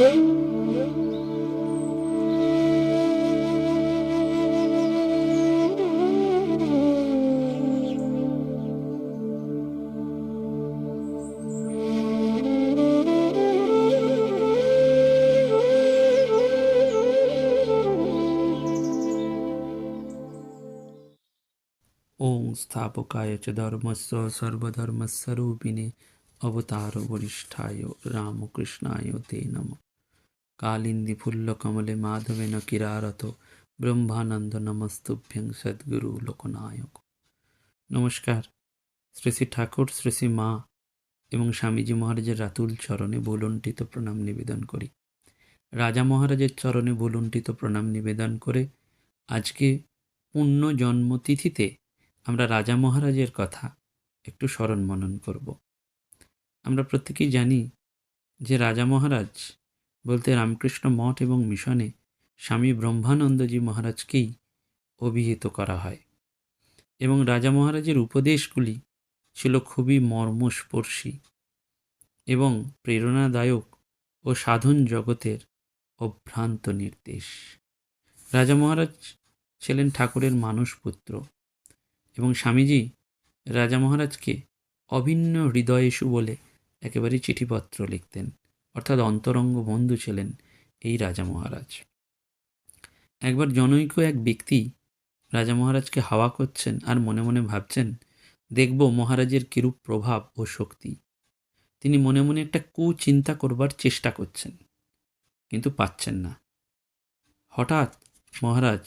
ওং স্থাপকায় চ ধর্মস্ব সর্বধর্মস্বরূপিণে অবতার বরিষ্ঠায় রামকৃষ্ণায় তে নম ফুল্লকমলে মাধবেন কিরারত ব্রহ্মানন্দ নমস্তুভ্যং সদ্গুরু লোকনায়ক নমস্কার শ্রী শ্রী ঠাকুর শ্রী শ্রী মা এবং স্বামীজি মহারাজের রাতুল চরণে বুলন্টিত প্রণাম নিবেদন করি। রাজা মহারাজের চরণে বুলন্টিত প্রণাম নিবেদন করে আজকে পুণ্য জন্মতিথিতে আমরা রাজা মহারাজের কথা একটু স্মরণ মনন করব। আমরা প্রত্যেকেই জানি যে রাজা মহারাজ বলতে রামকৃষ্ণ মঠ এবং মিশনে স্বামী ব্রহ্মানন্দজি মহারাজকেই অভিহিত করা হয় এবং রাজা মহারাজের উপদেশগুলি ছিল খুবই মর্মস্পর্শী এবং প্রেরণাদায়ক ও সাধন জগতের অভ্রান্ত নির্দেশ। রাজা মহারাজ ছিলেন ঠাকুরের মানস পুত্র এবং স্বামীজি রাজা মহারাজকে অভিন্ন হৃদয়েশু বলে একেবারে চিঠিপত্র লিখতেন। অর্থাৎ অন্তরঙ্গ বন্ধু ছিলেন এই রাজা মহারাজ। একবার জনৈক এক ব্যক্তি রাজা মহারাজকে হাওয়া করছেন আর মনে মনে ভাবছেন, দেখব মহারাজের কিরূপ প্রভাব ও শক্তি। তিনি মনে মনে একটা কুচিন্তা করবার চেষ্টা করছেন, কিন্তু পাচ্ছেন না। হঠাৎ মহারাজ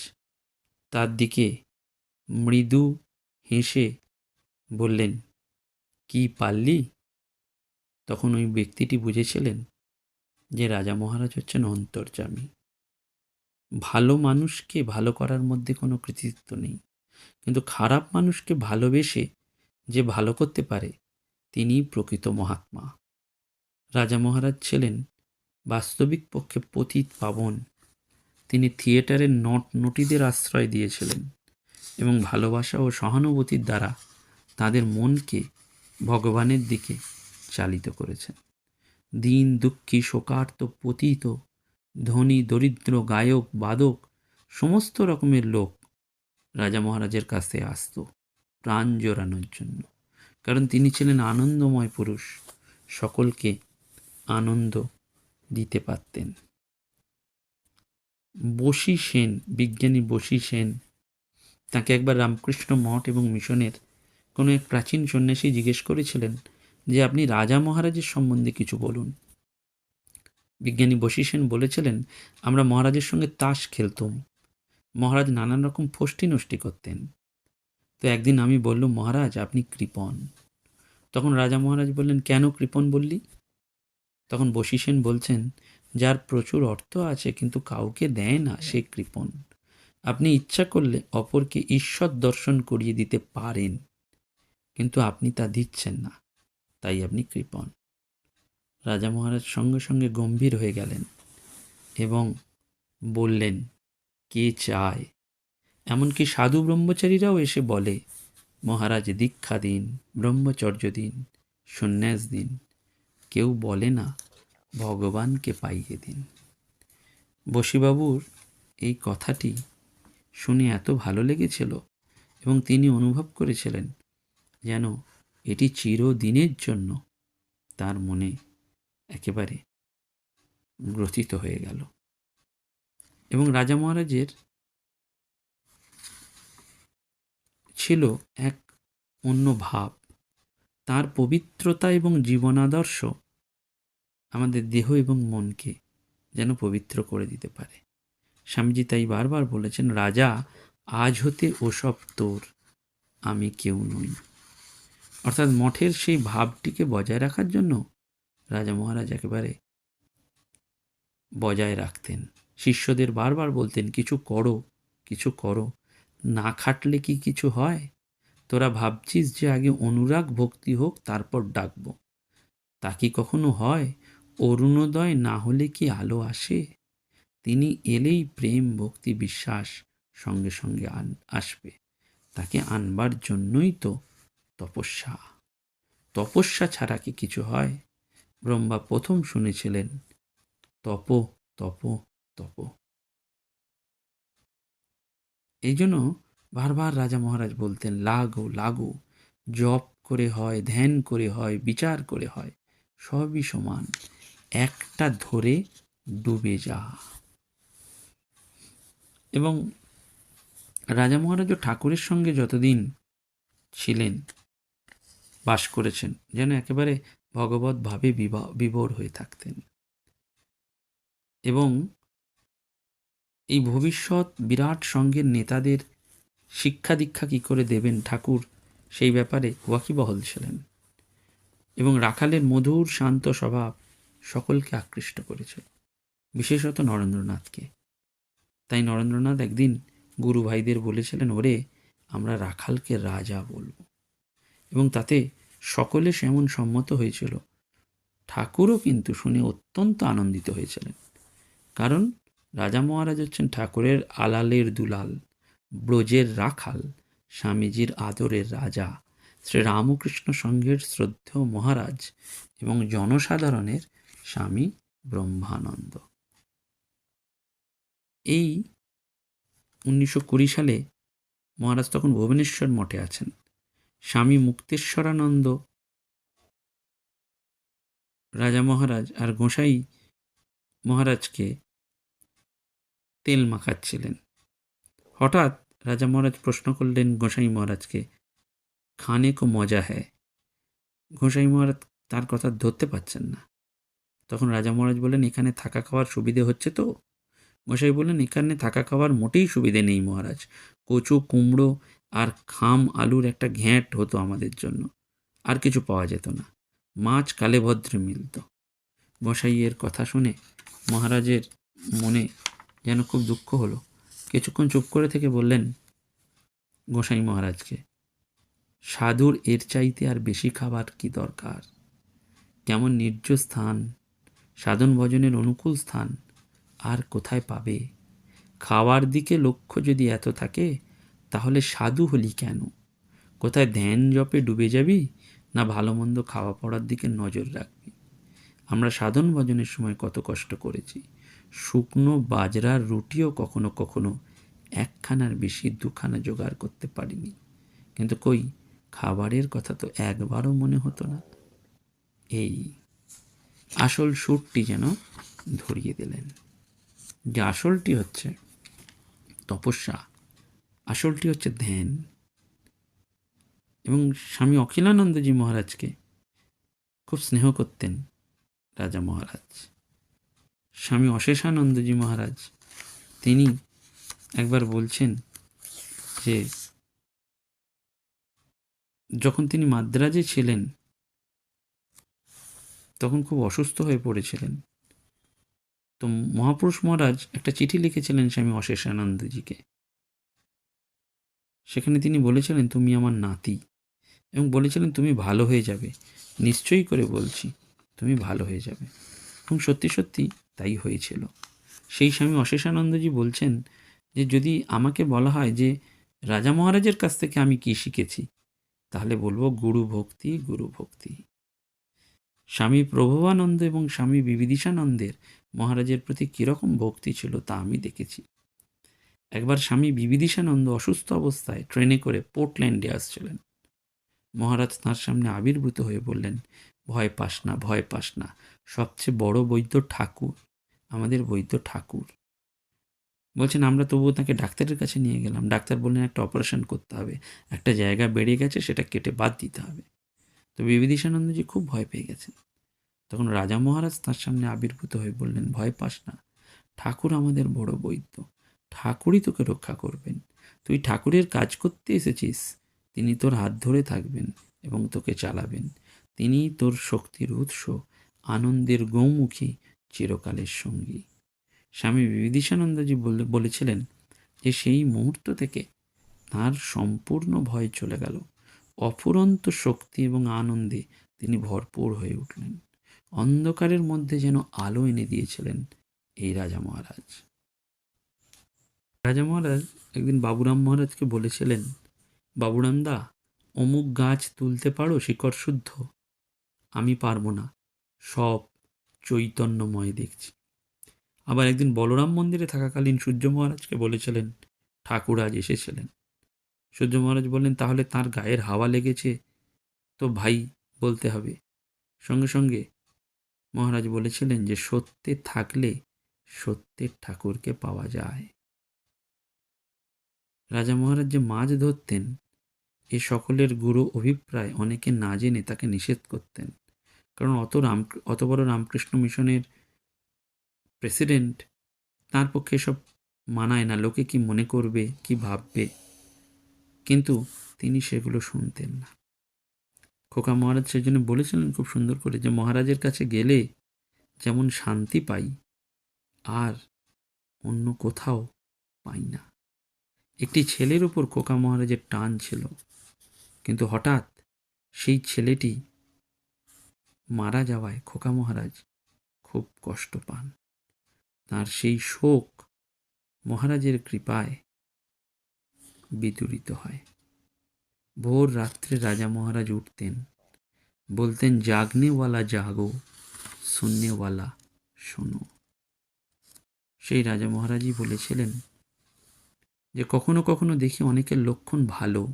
তার দিকে মৃদু হেসে বললেন, কি পারলি? তখন ওই ব্যক্তিটি বুঝেছিলেন যে রাজা মহারাজ হচ্ছেন অন্তর্যামী। ভালো মানুষকে ভালো করার মধ্যে কোনো কৃতিত্ব নেই। কিন্তু খারাপ মানুষকে ভালোবেসে যে ভালো করতে পারে তিনিই প্রকৃত মহাত্মা। রাজা মহারাজ ছিলেন বাস্তবিক পক্ষে পতিত পাবন। তিনি থিয়েটারের নট নটিদের আশ্রয় দিয়েছিলেন এবং ভালোবাসা ও সহানুভূতির দ্বারা তাদের মনকে ভগবানের দিকে চালিত করেছেন। দিন দুঃখী শোকার্ত পতিত, ধনী দরিদ্র গায়ক বাদক, সমস্ত রকমের লোক রাজা মহারাজের কাছে আসত প্রাণ জোরানোর জন্য। কারণ তিনি ছিলেন আনন্দময় পুরুষ, সকলকে আনন্দ দিতে পারতেন। বসি সেন, বিজ্ঞানী বসি সেন, তাকে একবার রামকৃষ্ণ মঠ এবং মিশনের কোনো এক প্রাচীন সন্ন্যাসী জিজ্ঞেস করেছিলেন যে আপনি রাজা মহারাজের সম্বন্ধে কিছু বলুন। বিজ্ঞানী বশী বলেছিলেন, আমরা মহারাজের সঙ্গে তাস খেলতুম। মহারাজ নানান রকম ফষ্টি নষ্টি করতেন। তো একদিন আমি বললুম, মহারাজ, আপনি কৃপণ। তখন রাজা মহারাজ বললেন, কেন কৃপণ বললি? তখন বশী বলছেন, যার প্রচুর অর্থ আছে, কিন্তু কাউকে দেয় না, সে কৃপণ। আপনি ইচ্ছা করলে অপরকে ঈশ্বর দর্শন করিয়ে দিতে পারেন, কিন্তু আপনি তা দিচ্ছেন না। তাই আপনি কৃপণ। রাজা মহারাজ সঙ্গে সঙ্গে গম্ভীর হয়ে গেলেন এবং বললেন, কে চায়? এমনকি সাধু ব্রহ্মচারীরাও এসে বলে, মহারাজ, দীক্ষা দিন, ব্রহ্মচর্য দিন, সন্ন্যাস দিন। কেউ বলে না, ভগবানকে পাইয়ে দিন। বসিবাবুর এই কথাটি শুনে এত ভালো লেগেছিল এবং তিনি অনুভব করেছিলেন যেন এটি চিরদিনের জন্য তার মনে একেবারে গ্রথিত হয়ে গেল। এবং রাজা মহারাজের ছিল এক অন্য ভাব। তার পবিত্রতা এবং জীবনাদর্শ আমাদের দেহ এবং মনকে যেন পবিত্র করে দিতে পারে। স্বামীজি তাই বারবার বলেছেন, রাজা, আজ হতে ওসব তোর, আমি কেউ নই। অর্থাৎ মঠের সেই ভাবটিকে বজায় রাখার জন্য রাজা মহারাজ একেবারে বজায় রাখতেন। শিষ্যদের বারবার বলতেন, কিছু করো কিছু করো। না খাটলে কি কিছু হয়? তোরা ভাবছিস যে আগে অনুরাগ ভক্তি হোক, তারপর ডাকবো। তা কি কখনো হয়? অরুণোদয় না হলে কি আলো আসে? তিনি এলেই প্রেম, ভক্তি, বিশ্বাস সঙ্গে সঙ্গে আসবে। তাকে আনবার জন্যই তো তপস্যা। তপস্যা ছাড়া কি কিছু হয়? ব্রহ্মা প্রথম শুনেছিলেন, তপ তপ তপ। এই জন্য বারবার রাজা মহারাজ বলতেন, লাগো লাগো, জপ করে হয়, ধ্যান করে হয়, বিচার করে হয়, সবই সমান। একটা ধরে ডুবে যা। এবং রাজা মহারাজও ঠাকুরের সঙ্গে যতদিন ছিলেন বাস করেছেন, যেন একেবারে ভগবত ভাবে বিভোর হয়ে থাকতেন। এবং এই ভবিষ্যৎ বিরাট সঙ্গের নেতাদের শিক্ষা দীক্ষা কী করে দেবেন ঠাকুর, সেই ব্যাপারে ওয়াকিবহল ছিলেন। এবং রাখালের মধুর শান্ত স্বভাব সকলকে আকৃষ্ট করেছিল বিশেষত নরেন্দ্রনাথকে। তাই নরেন্দ্রনাথ একদিন গুরু ভাইদের বলেছিলেন, ওরে, আমরা রাখালকে রাজা বলব। এবং তাতে সকলে সেমন সম্মত হয়েছিল। ঠাকুরও কিন্তু শুনে অত্যন্ত আনন্দিত হয়েছিলেন। কারণ রাজা মহারাজ হচ্ছেন ঠাকুরের আলালের দুলাল, ব্রজের রাখাল, স্বামীজির আদরের রাজা শ্রী রামকৃষ্ণ সংঘের শ্রদ্ধেয় মহারাজ এবং জনসাধারণের স্বামী ব্রহ্মানন্দ। এই উনিশশো কুড়ি সালে মহারাজ তখন ভুবনেশ্বর মঠে আছেন। স্বামী মুক্তেশ্বরানন্দ। রাজা মহারাজ আর গোসাই মহারাজকে তেল মাখাচ্ছিলেন। হঠাৎ রাজা মহারাজ প্রশ্ন করলেন, গোসাই মহারাজকে খানে কো মজা হ্যায়। গোসাই মহারাজ তার কথা ধরতে পাচ্ছেন না। তখন রাজা মহারাজ বললেন, এখানে থাকা খাওয়ার সুবিধে হচ্ছে তো? গোসাই বললেন, এখানে থাকা খাওয়ার মোটেই সুবিধে নেই মহারাজ। কচু, কুমড়ো আর খাম আলুর একটা ঘ্যাঁট হতো আমাদের জন্য। আর কিছু পাওয়া যেত না। মাছ কালে ভদ্রে মিলত। গোসাইয়ের কথা শুনে মহারাজের মনে যেন খুব দুঃখ হলো। কিছুক্ষণ চুপ করে থেকে বললেন, গোসাই মহারাজকে, সাধুর এর চাইতে আর বেশি খাবার কি দরকার? কেমন নির্জ স্থান, সাধন ভজনের অনুকূল স্থান, আর কোথায় পাবে? খাওয়ার দিকে লক্ষ্য যদি এত থাকে তাহলে সাধু হলি কেন? কোথায় ধ্যান জপে ডুবে যাবি না ভালো মন্দ খাওয়া পড়ার দিকে নজর রাখবি? আমরা সাধন ভজনের সময় কত কষ্ট করেছি। শুকনো বাজরার রুটিও কখনো কখনো একখানার বেশি, দুখানা জোগাড় করতে পারিনি। কিন্তু কই, খাবারের কথা তো একবারও মনে হতো না। এই আসল সুরটি যেন ধরিয়ে দিলেন। যে আসলটি হচ্ছে তপস্যা। আসলটি হচ্ছে ধ্যান। এবং স্বামী অখিলানন্দজি মহারাজকে খুব স্নেহ করতেন রাজা মহারাজ। স্বামী অশেষানন্দজি মহারাজ, তিনি একবার বলছেন যে, যখন তিনি মাদ্রাজে ছিলেন, তখন খুব অসুস্থ হয়ে পড়েছিলেন। তো মহাপুরুষ মহারাজ একটা চিঠি লিখেছিলেন স্বামী অশেষানন্দজিকে। সেখানে তিনি বলেছিলেন, তুমি আমার নাতি। এবং বলেছিলেন, তুমি ভালো হয়ে যাবে। নিশ্চয়ই করে বলছি, তুমি ভালো হয়ে যাবে। এবং সত্যি সত্যি তাই হয়েছিল। সেই স্বামী অশেষানন্দজি বলছেন যে, যদি আমাকে বলা হয় যে, রাজা মহারাজের কাছ থেকে আমি কি শিখেছি, তাহলে বলব গুরু ভক্তি গুরু ভক্তি। স্বামী প্রভবানন্দ এবং স্বামী বিবিদিশানন্দের মহারাজের প্রতি কীরকম ভক্তি ছিল তা আমি দেখেছি। একবার স্বামী বিবিদিশানন্দ অসুস্থ অবস্থায় ট্রেনে করে পোর্টল্যান্ডে আসছিলেন। মহারাজ তাঁর সামনে আবির্ভূত হয়ে বললেন, ভয় পাস না, ভয় পাস না, সবচেয়ে বড় বৈদ্য ঠাকুর, আমাদের বৈদ্য ঠাকুর। বলছেন, আমরা তবুও তাকে ডাক্তারের কাছে নিয়ে গেলাম। ডাক্তার বললেন, একটা অপারেশন করতে হবে। একটা জায়গা বেড়ে গেছে, সেটা কেটে বাদ দিতে হবে। তো বিবিদিশানন্দজি খুব ভয় পেয়ে গেছেন। তখন রাজা মহারাজ তার সামনে আবির্ভূত হয়ে বললেন, ভয় পাস না, ঠাকুর আমাদের বড় বৈদ্য। ঠাকুরই তোকে রক্ষা করবেন। তুই ঠাকুরের কাজ করতে এসেছিস, তিনি তোর হাত ধরে থাকবেন এবং তোকে চালাবেন। তিনি তোর শক্তির উৎস, আনন্দের গৌমুখী, চিরকালের সঙ্গী। স্বামী বিবিদিশানন্দজি বলেছিলেন যে সেই মুহূর্ত থেকে তার সম্পূর্ণ ভয় চলে গেল। অফুরন্ত শক্তি এবং আনন্দে তিনি ভরপুর হয়ে উঠলেন। অন্ধকারের মধ্যে যেন আলো এনে দিয়েছিলেন এই রাজা মহারাজ। রাজা মহারাজ একদিন বাবুরাম মহারাজকে বলেছিলেন বাবুরাম দা অমুক গাছ তুলতে পারো শিকড় শুদ্ধ। আমি পারব না। সব চৈতন্যময় দেখছি। আবার একদিন বলরাম মন্দিরে থাকাকালীন সূর্য মহারাজকে বলেছিলেন, ঠাকুর আজ এসেছিলেন। সূর্য মহারাজ বললেন, তাহলে তার গায়ের হাওয়া লেগেছে। তো ভাই, বলতে হবে। সঙ্গে সঙ্গে মহারাজ বলেছিলেন যে, সত্যে থাকলে সত্যের ঠাকুরকে পাওয়া যায়। রাজা মহারাজ যে মাছ ধরতেন, এ সকলের গুরু অভিপ্রায় অনেকে না জেনে তাকে নিষেধ করতেন। কারণ অত রাম, অত বড় রামকৃষ্ণ মিশনের প্রেসিডেন্ট তার পক্ষে সব মানায় না। লোকে কি মনে করবে, কি ভাববে? কিন্তু তিনি সেগুলো শুনতেন না। খোকা মহারাজ সেজন্য বলেছিলেন খুব সুন্দর করে যে, মহারাজের কাছে গেলে যেমন শান্তি পাই, আর অন্য কোথাও পাই না। একটি ছেলের উপর খোকা মহারাজের টান ছিল। কিন্তু হঠাৎ সেই ছেলেটি মারা যাওয়ায় খোকা মহারাজ খুব কষ্ট পান। তার সেই শোক মহারাজের কৃপায় বিদূরিত হয়। ভোর রাত্রে রাজা মহারাজ উঠতেন, বলতেন, জাগনেওয়ালা জাগো, শূন্যওয়ালা শোনো। সেই রাজা মহারাজই বলেছিলেন যে কখনো কখনো দেখি অনেকের লক্ষণ ভালো।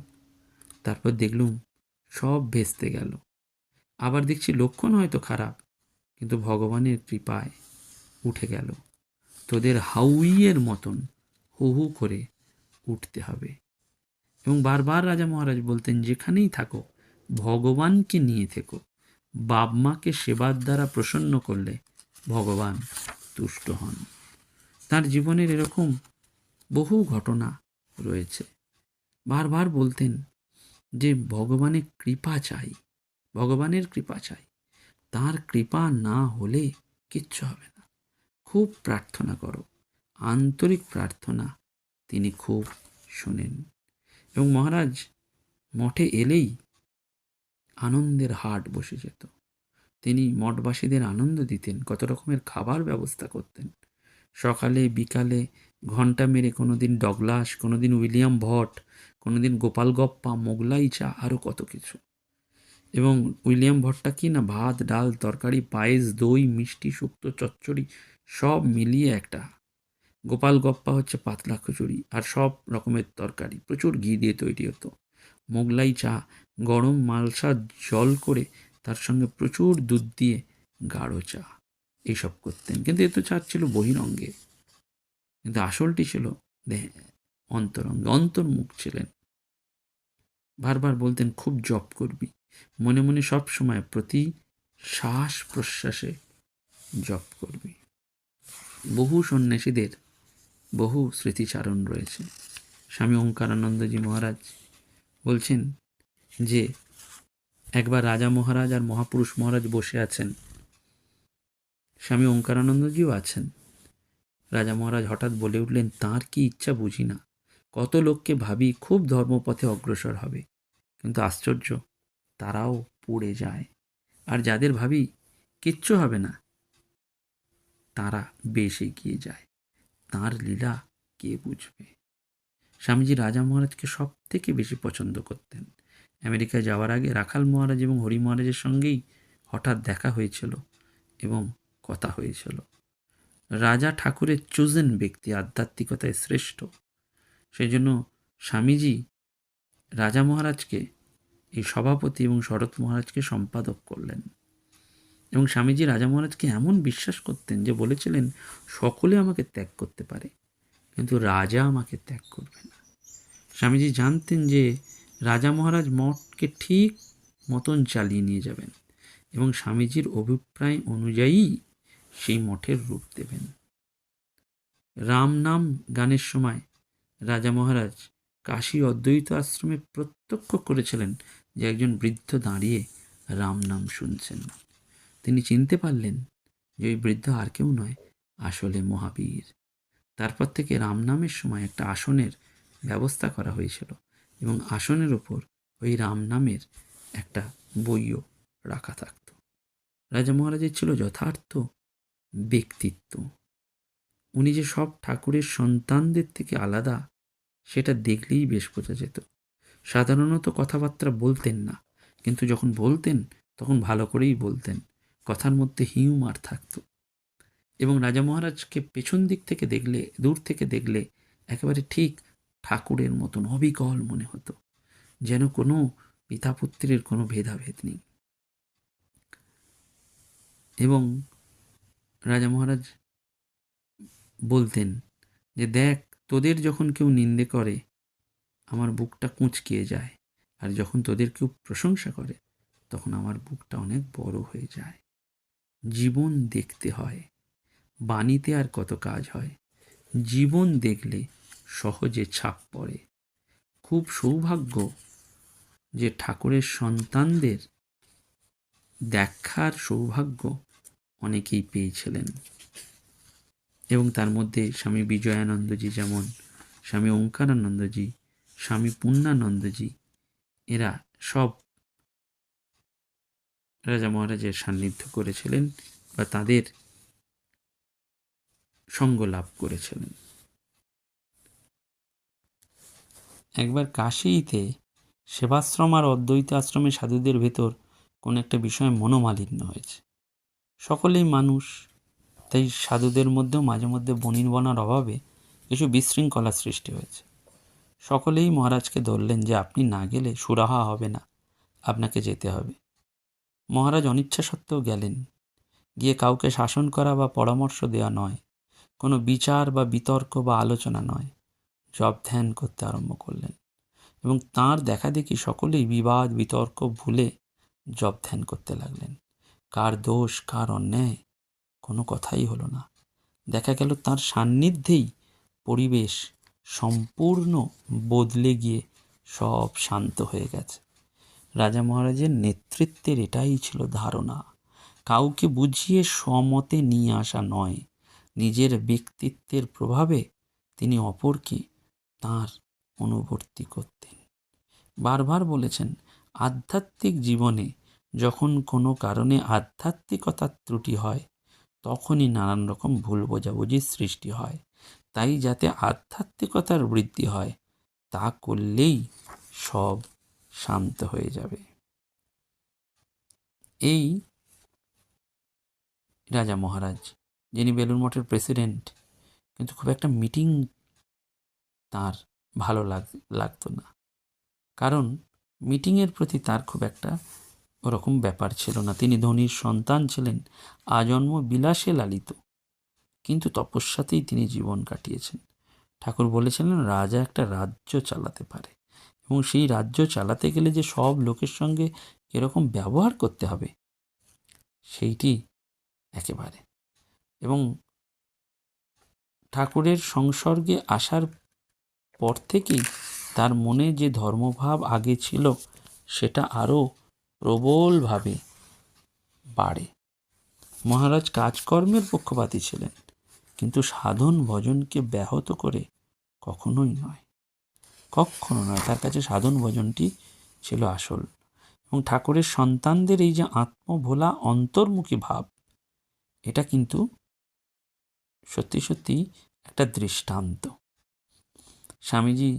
তারপর দেখলুম সব ভেস্তে গেল। আবার দেখছি লক্ষণ হয়তো খারাপ, কিন্তু ভগবানের কৃপায় উঠে গেল। তোদের হাউইয়ের মতন হু হু করে উঠতে হবে। এবং বারবার রাজা মহারাজ বলতেন, যেখানেই থাকো, ভগবানকে নিয়ে থেকো। বাপ মাকে সেবার দ্বারা প্রসন্ন করলে ভগবান তুষ্ট হন। তার জীবনের এরকম বহু ঘটনা রয়েছে। বারবার বলতেন যে ভগবানের কৃপা চাই, ভগবানের কৃপা চাই। তার কৃপা না হলে কিচ্ছু হবে না। খুব প্রার্থনা করো, আন্তরিক প্রার্থনা তিনি খুব শোনেন। এবং মহারাজ মঠে এলেই আনন্দের হাট বসে যেত। তিনি মঠবাসীদের আনন্দ দিতেন, কত রকমের খাবার ব্যবস্থা করতেন। সকালে, বিকালে ঘণ্টা মেরে কোনো দিন ডগলাস কোনো দিন উইলিয়াম ভট কোনো দিন গোপাল গপ্পা, মোগলাই চা আরও কত কিছু। এবং উইলিয়াম ভট্টা কি না, ভাত, ডাল, তরকারি, পায়েস, দই, মিষ্টি, শুক্তো, চচ্চড়ি, সব মিলিয়ে একটা। গোপাল গপ্পা হচ্ছে পাতলা খিচুড়ি আর সব রকমের তরকারি। প্রচুর ঘি দিয়ে তৈরি হতো। মোগলাই চা গরম মালসা জল করে তার সঙ্গে প্রচুর দুধ দিয়ে গাঢ় চা। এইসব করতেন। কিন্তু এ তো চা ছিল বহিরঙ্গে। কিন্তু আসলটি ছিল অন্তরঙ্গে অন্তর্মুখ ছিলেন। বারবার বলতেন, খুব জপ করবি। মনে মনে সব সময় প্রতি শ্বাস প্রশ্বাসে জপ করবি। বহু সন্ন্যাসীদের বহু স্মৃতিচারণ রয়েছে। স্বামী ওঙ্কারানন্দজি মহারাজ বলছেন যে, একবার রাজা মহারাজ আর মহাপুরুষ মহারাজ বসে আছেন। স্বামী ওঙ্কারানন্দজিও আছেন। রাজা মহারাজ হঠাৎ বলে উঠলেন, তার কি ইচ্ছা বুঝি না। কত লোককে ভাবি খুব ধর্মপথে অগ্রসর হবে। কিন্তু আশ্চর্য, তারাও পড়ে যায়। আর যাদের ভাবি কিচ্ছু হবে না, তারা বেশ এগিয়ে যায়। তাঁর লীলা কে বুঝবে? স্বামীজি রাজা মহারাজকে সব থেকে বেশি পছন্দ করতেন। আমেরিকায় যাওয়ার আগে রাখাল মহারাজ এবং হরি মহারাজের সঙ্গেই হঠাৎ দেখা হয়েছিল এবং কথা হয়েছিল। রাজা ঠাকুরের চোজেন ব্যক্তি, আধ্যাত্মিকতায় শ্রেষ্ঠ। সেই জন্য স্বামীজি রাজা মহারাজকে, এই সভাপতি এবং শরৎ মহারাজকে সম্পাদক করলেন। এবং স্বামীজি রাজা মহারাজকে এমন বিশ্বাস করতেন যে বলেছিলেন, সকলে আমাকে ত্যাগ করতে পারে, কিন্তু রাজা আমাকে ত্যাগ করবে না। স্বামীজি জানতেন যে রাজা মহারাজ মঠকে ঠিক মতন চালিয়ে নিয়ে যাবেন এবং স্বামীজির অভিপ্রায় অনুযায়ী সেই মঠের রূপ দেবেন। রাম নাম গানের সময় রাজা মহারাজ কাশী অদ্বৈত আশ্রমে প্রত্যক্ষ করেছিলেন যে একজন বৃদ্ধ দাঁড়িয়ে রাম নাম শুনছেন। তিনি চিনতে পারলেন যে ওই বৃদ্ধ আর কেউ নয়, আসলে মহাবীর। তারপর থেকে রাম নামের সময় একটা আসনের ব্যবস্থা করা হয়েছিল এবং আসনের ওপর ওই রাম নামের একটা বইও রাখা থাকত। রাজা মহারাজের ছিল যথার্থ ব্যক্তিত্ব। উনি যে সব ঠাকুরের সন্তানদের থেকে আলাদা, সেটা দেখলেই বেশ বোঝা যেত। সাধারণত কথাবার্তা বলতেন না, কিন্তু যখন বলতেন, তখন ভালো করেই বলতেন। কথার মধ্যে হিউমার থাকত। এবং রাজা মহারাজকে পেছন দিক থেকে দেখলে, দূর থেকে দেখলে, একেবারে ঠিক ঠাকুরের মতন অবিকল মনে হতো, যেন কোনো পিতা পুত্রের কোনো ভেদাভেদ নেই। এবং রাজা মহারাজ বলতেন যে, দেখ, তোদের যখন কেউ নিন্দে করে, আমার বুকটা কুঁচকিয়ে যায়। আর যখন তোদের কেউ প্রশংসা করে, তখন আমার বুকটা অনেক বড় হয়ে যায়। জীবন দেখতে হয়, বাণীতে আর কত কাজ হয়। জীবন দেখলে সহজে ছাপ পড়ে। খুব সৌভাগ্য যে ঠাকুরের সন্তানদের দেখার সৌভাগ্য অনেকেই পেয়েছিলেন। এবং তার মধ্যে স্বামী বিজয়ানন্দজি যেমন, স্বামী ওঙ্কারানন্দজি, স্বামী পূর্ণানন্দজি এরা সব রাজা মহারাজের সান্নিধ্য করেছিলেন বা তাদের সঙ্গ লাভ করেছিলেন। একবার কাশীতে সেবাশ্রম আর অদ্বৈত আশ্রমে সাধুদের ভেতর কোনো একটা বিষয়ে মনোমালিন্য হয়েছে। সকলেই মানুষ। তাই সাধুদের মধ্যেও মাঝে মধ্যে বনির্বনার অভাবে কিছু বিশৃঙ্খলা সৃষ্টি হয়েছে। সকলেই মহারাজকে ধরলেন যে আপনি না গেলে সুরাহা হবে না, আপনাকে যেতে হবে। মহারাজ অনিচ্ছা সত্ত্বেও গেলেন। গিয়ে কাউকে শাসন করা বা পরামর্শ দেওয়া নয়, কোনো বিচার বা বিতর্ক বা আলোচনা নয়। জব ধ্যান করতে আরম্ভ করলেন এবং তাঁর দেখা দেখি সকলেই বিবাদ, বিতর্ক ভুলে জব ধ্যান করতে লাগলেন। কার দোষ, কার অন্যায়, কোনো কথাই হলো না। দেখা গেল তার সান্নিধ্যেই পরিবেশ সম্পূর্ণ বদলে গিয়ে সব শান্ত হয়ে গেছে। রাজা মহারাজের নেতৃত্বের এটাই ছিল ধারণা। কাউকে বুঝিয়ে সমতে নিয়ে আসা নয়। নিজের ব্যক্তিত্বের প্রভাবে তিনি অপরকে তার অনুবর্তী করতেন। বারবার বলেছেন, আধ্যাত্মিক জীবনে যখন কোনো কারণে আধ্যাত্মিকতার ত্রুটি হয়, তখনই নানান রকম ভুল বোঝাবুঝির সৃষ্টি হয়। তাই যাতে আধ্যাত্মিকতার বৃদ্ধি হয়, তা করলেই সব শান্ত হয়ে যাবে। এই রাজা মহারাজ, যিনি বেলুর মঠের প্রেসিডেন্ট, কিন্তু খুব একটা মিটিং তার ভালো লাগ, লাগতো না। কারণ মিটিংয়ের প্রতি তার খুব একটা ওরকম ব্যাপার ছিল না। তিনি ধনির সন্তান ছিলেন, আজন্ম বিলাসে লালিত। কিন্তু তপস্যাতেই তিনি জীবন কাটিয়েছেন। ঠাকুর বলেছিলেন, রাজা একটা রাজ্য চালাতে পারে এবং সেই রাজ্য চালাতে গেলে যে সব লোকের সঙ্গে কীরকম ব্যবহার করতে হবে, সেইটি একেবারে। এবং ঠাকুরের সংসর্গে আসার পর থেকেই তার মনে যে ধর্মভাব আগে ছিল, সেটা আরও প্রবলভাবে বাড়ে। মহারাজ কাজকর্মের পক্ষপাতী ছিলেন, কিন্তু সাধন ভজনকে ব্যাহত করে কখনোই নয়। কখনো নয়, তার কাছে সাধন ভজনটি ছিল আসল। এবং ঠাকুরের সন্তানদের এই যে আত্মভোলা অন্তর্মুখী ভাব, এটা কিন্তু সত্যি সত্যি একটা দৃষ্টান্ত। স্বামীজি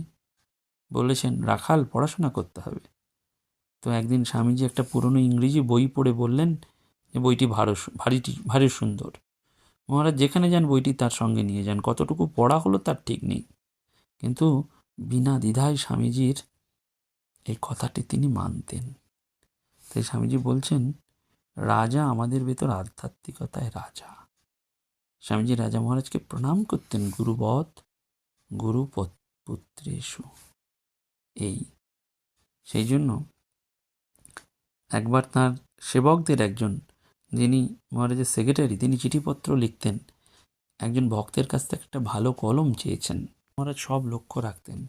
বলেছেন, রাখাল, পড়াশোনা করতে হবে। তো একদিন স্বামীজি একটা পুরনো ইংরেজি বই পড়ে বললেন যে বইটি ভারো ভারীটি, ভারী সুন্দর। মহারাজ যেখানে যান বইটি তার সঙ্গে নিয়ে যান, কতটুকু পড়া হলো তার ঠিক নেই। কিন্তু বিনা দ্বিধায় স্বামীজির এই কথাটি তিনি মানতেন। তাই স্বামীজি বলছেন, রাজা আমাদের ভেতর আধ্যাত্মিকতায় রাজা। স্বামীজি রাজা মহারাজকে প্রণাম করতেন গুরুবধ গুরু পুত্রেশু এই, সেই জন্য একবার তার সেবকদের একজন, যিনি মহারাজের সেক্রেটারি তিনি চিঠিপত্র লিখতেন। একজন ভক্তের কাছ থেকে একটা ভালো কলম চেয়েছেন। মহারাজ সব লক্ষ্য রাখতেন।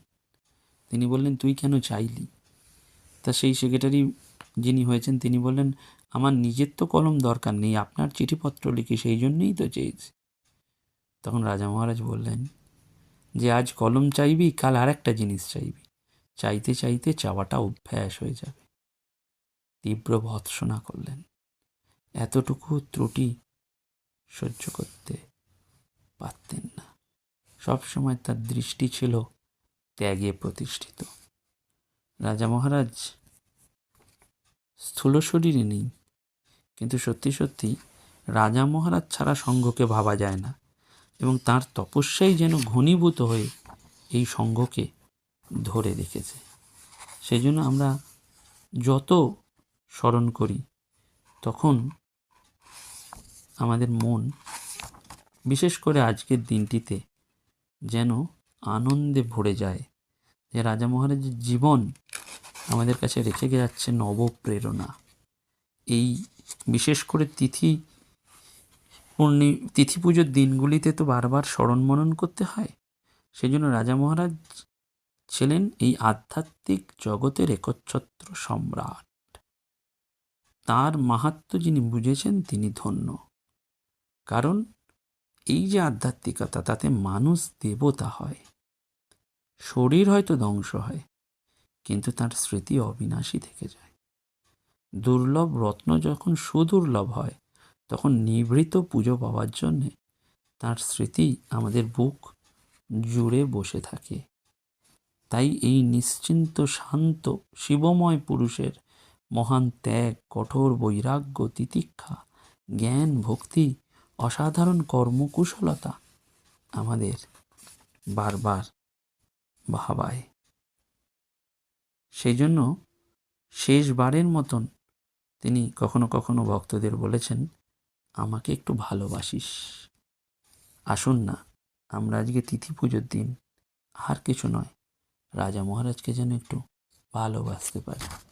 তিনি বললেন, তুই কেন চাইলি? তা সেই সেক্রেটারি যিনি হয়েছেন, তিনি বললেন, আমার নিজের তো কলম দরকার নেই, আপনার চিঠিপত্র লিখি, সেই জন্যেই তো চেয়েছি। তখন রাজা মহারাজ বললেন, যে আজ কলম চাইবি, কাল আর একটা জিনিস চাইবি। চাইতে চাইতে চাওয়াটা অভ্যাস হয়ে যাবে। তীব্র ভৎসনা করলেন। এতটুকু ত্রুটি সহ্য করতে পারতেন না। সবসময় তার দৃষ্টি ছিল ত্যাগে প্রতিষ্ঠিত। রাজা মহারাজ স্থূল শরীরে নেই, কিন্তু সত্যি সত্যি রাজা মহারাজ ছাড়া সঙ্ঘকে ভাবা যায় না এবং তার তপস্যাই যেন ঘনীভূত হয়ে এই সঙ্ঘকে ধরে রেখেছে। সেই জন্য আমরা যত স্মরণ করি। তখন আমাদের মন, বিশেষ করে আজকের দিনটিতে, যেন আনন্দে ভরে যায় যে রাজা মহারাজের জীবন আমাদের কাছে রেখে যাচ্ছে নবপ্রেরণা। এই বিশেষ করে তিথি পূর্ণি, তিথি পুজোর দিনগুলিতে তো বারবার স্মরণ মনন করতে হয়। সেই জন্য রাজা মহারাজ ছিলেন এই আধ্যাত্মিক জগতের একচ্ছত্র সম্রাট। তার মাহাত্ম্য যিনি বুঝেছেন, তিনি ধন্য। কারণ এই যে আধ্যাত্মিকতা, তাতে মানুষ দেবতা হয়। শরীর হয়তো ধ্বংস হয়, কিন্তু তার স্মৃতি অবিনাশী থেকে যায়। দুর্লভ রত্ন যখন সুদুর্লভ হয়, তখন নিভৃত পুজো পাওয়ার জন্যে তার স্মৃতি আমাদের বুক জুড়ে বসে থাকে। তাই এই নিশ্চিন্ত, শান্ত, শিবময় পুরুষের মহান ত্যাগ, কঠোর বৈরাগ্য, তিতিক্ষা, জ্ঞান, ভক্তি, অসাধারণ কর্মকুশলতা আমাদের বারবার ভাবায়। সেই জন্য শেষবারের মতন তিনি কখনো কখনো ভক্তদের বলেছেন, আমাকে একটু ভালোবাসিস। আসুন না, আমরা আজকে তিথি পুজোর দিন। আর কিছু নয়, রাজা মহারাজকে যেন একটু ভালোবাসতে পারি।